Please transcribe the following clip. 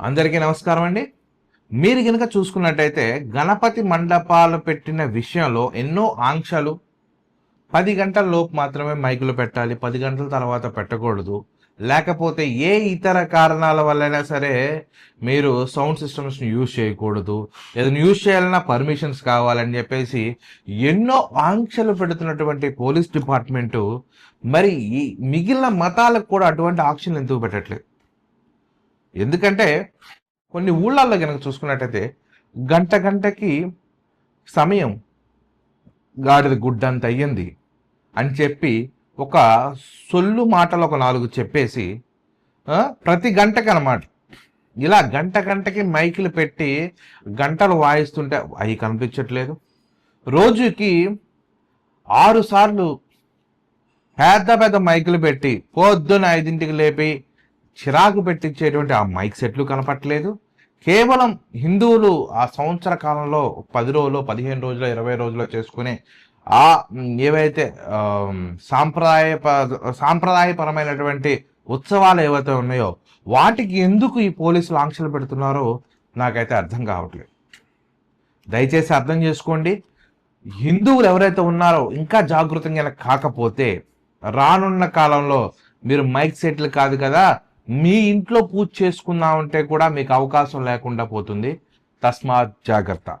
అందరికీ నమస్కారం అండి. మీరు కనుక చూసుకున్నట్టయితే గణపతి మండపాలు పెట్టిన విషయంలో ఎన్నో ఆంక్షలు. పది గంటల లోపు మాత్రమే మైకులు పెట్టాలి పది గంటల తర్వాత పెట్టకూడదు. లేకపోతే ఏ ఇతర కారణాల వల్లైనా సరే మీరు సౌండ్ సిస్టమ్స్ని యూజ్ చేయకూడదు. ఏదైనా యూజ్ చేయాలన్నా పర్మిషన్స్ కావాలని చెప్పేసి ఎన్నో ఆంక్షలు పెడుతున్నటువంటి పోలీస్ డిపార్ట్మెంటు. మరి ఈ మిగిలిన మతాలకు కూడా అటువంటి ఆంక్షలు ఎందుకు పెట్టట్లేదు? ఎందుకంటే కొన్ని ఊళ్ళల్లో కనుక చూసుకున్నట్టయితే గంట గంటకి సమయం గాడిద గుడ్డంత అయ్యింది అని చెప్పి ఒక సొల్లు మాటలు ఒక నాలుగు చెప్పేసి ప్రతి గంటకి అన్నమాట. ఇలా గంట గంటకి మైకులు పెట్టి గంటలు వాయిస్తుంటే అవి కనిపించట్లేదు. రోజుకి ఆరు సార్లు పెద్ద పెద్ద మైకులు పెట్టి పొద్దున ఐదింటికి లేపి చిరాకు పెట్టించేటువంటి ఆ మైక్ సెట్లు కనపట్లేదు. కేవలం హిందువులు ఆ సంవత్సర కాలంలో పది రోజులు పదిహేను రోజులు ఇరవై రోజులు చేసుకునే ఆ ఏవైతే సాంప్రదాయ సాంప్రదాయపరమైనటువంటి ఉత్సవాలు ఏవైతే ఉన్నాయో వాటికి ఎందుకు ఈ పోలీసులు ఆంక్షలు పెడుతున్నారో నాకైతే అర్థం కావట్లేదు. దయచేసి అర్థం చేసుకోండి. హిందువులు ఎవరైతే ఉన్నారో ఇంకా జాగృతంగా కాకపోతే రానున్న కాలంలో మీరు మైక్ సెట్లు కాదు కదా మీ ఇంట్లో పూజ చేసుకుందామంటే కూడా మీకు అవకాశం లేకుండా పోతుంది. తస్మాత్ జాగ్రత్త.